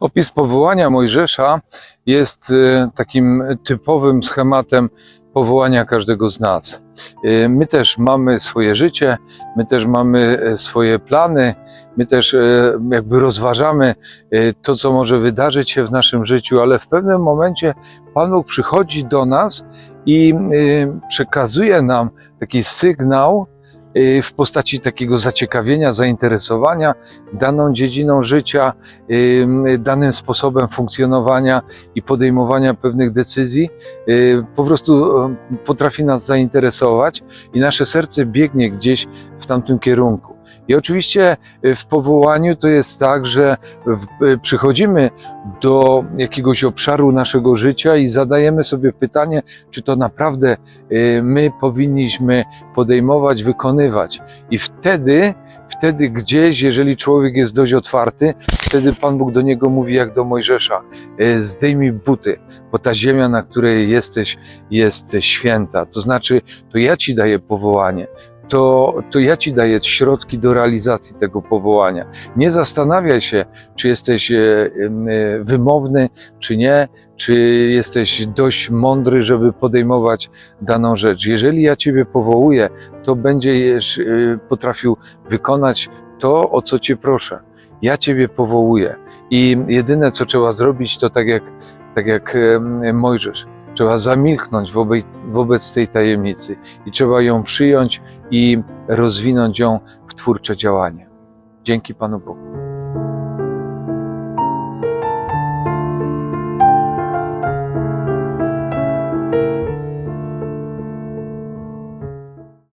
Opis powołania Mojżesza jest e, takim typowym schematem powołania każdego z nas. E, My też mamy swoje życie, my też mamy e, swoje plany, my też jakby rozważamy to, co może wydarzyć się w naszym życiu, ale w pewnym momencie Pan Bóg przychodzi do nas i przekazuje nam taki sygnał w postaci takiego zaciekawienia, zainteresowania daną dziedziną życia, y, danym sposobem funkcjonowania i podejmowania pewnych decyzji, y, po prostu y, potrafi nas zainteresować i nasze serce biegnie gdzieś w tamtym kierunku. I oczywiście y, w powołaniu to jest tak, że y, przychodzimy do jakiegoś obszaru naszego życia i zadajemy sobie pytanie, czy to naprawdę y, my powinniśmy podejmować, wykonywać. I wtedy wtedy gdzieś, jeżeli człowiek jest dość otwarty, wtedy Pan Bóg do niego mówi jak do Mojżesza, zdejmij buty, bo ta ziemia, na której jesteś, jest święta. To znaczy, to ja Ci daję powołanie. To, to ja Ci daję środki do realizacji tego powołania. Nie zastanawiaj się, czy jesteś e, e, wymowny, czy nie, czy jesteś dość mądry, żeby podejmować daną rzecz. Jeżeli ja Ciebie powołuję, to będziesz e, potrafił wykonać to, o co Cię proszę. Ja Ciebie powołuję. I jedyne, co trzeba zrobić, to tak jak, tak jak Mojżesz. Trzeba zamilknąć wobec, wobec tej tajemnicy i trzeba ją przyjąć i rozwinąć ją w twórcze działanie. Dzięki Panu Bogu.